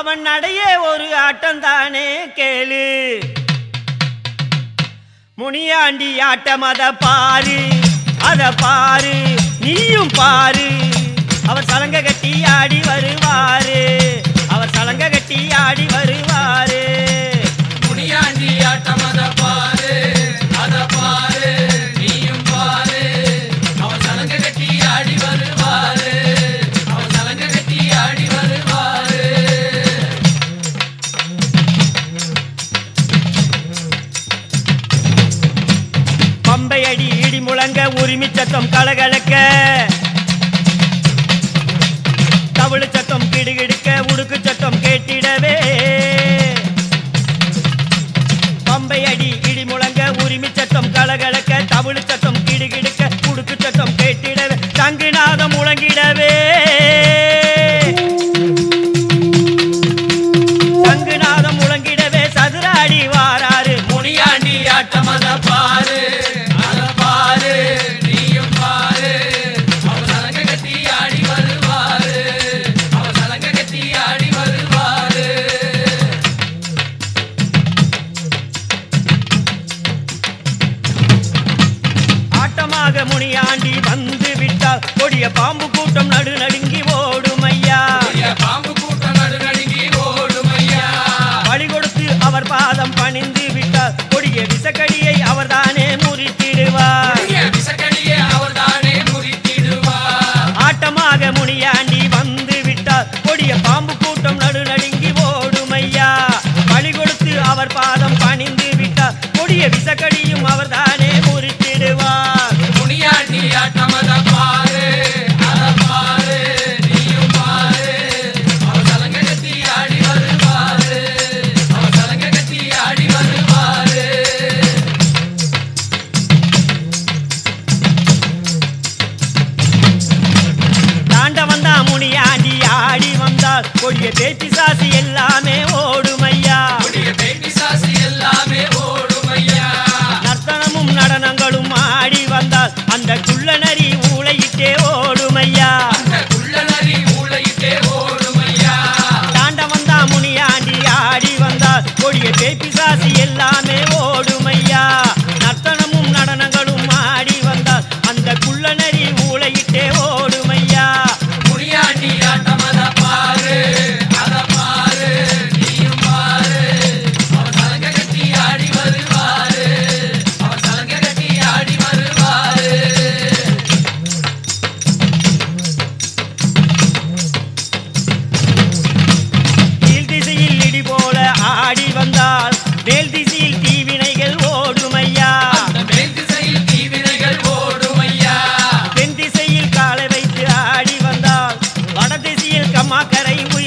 அவன் நடைய ஒரு ஆட்டம்தானே கேளு. முனியாண்டி ஆட்டம் அத பாரு அத பாரு நீயும் பாரு. அவர் சலங்க கட்டி ஆடி வருவாரு அவர் சலங்க கட்டி ஆடி வருவாரு. முனியாண்டி ஆட்டம் சத்தம் கலகலக்க. தவிழு சத்தம் கிடுகிடுக்க உடுக்கு சத்தம் கேட்டிடவே. பம்பை அடி இடி முழங்க உரிமை சத்தம் கலகல நாக முனியாண்டி வந்து விட்டால் கொடிய பாம்பு கூட்டம் நடு நடுங்கி ஓடும் ஐயா பாம்பு கூட்டம் நடு நடுங்கி ஓடும் ஐயா பழி கொடுத்து அவர் பாதம் பணிந்து விட்டால் கொடிய விசக்கடியை அவர் தானே முறித்திடுவார். ஆட்டமாக முனியாண்டி வந்து விட்டால் கொடிய பாம்பு கூட்டம் நடு நடுங்கி ஓடும் ஐயா பழி கொடிய பேச்சு சாசி எல்லாமே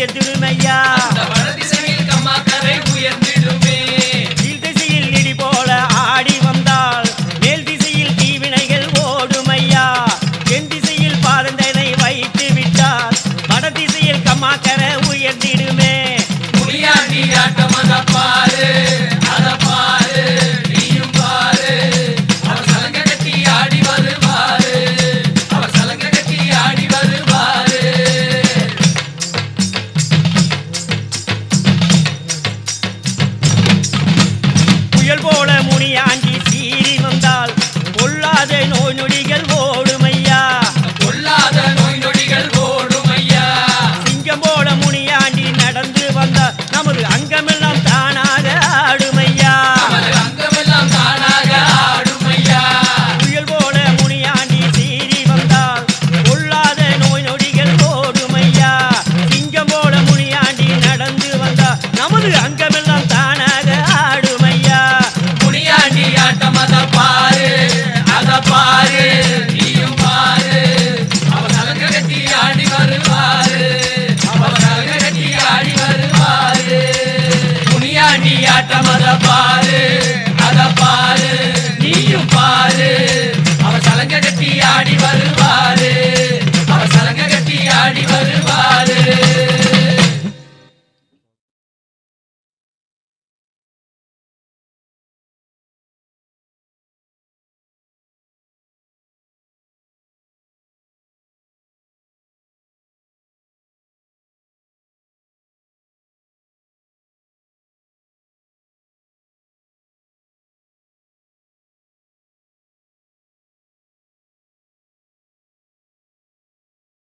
திருமையா ra đây nỗi nỗi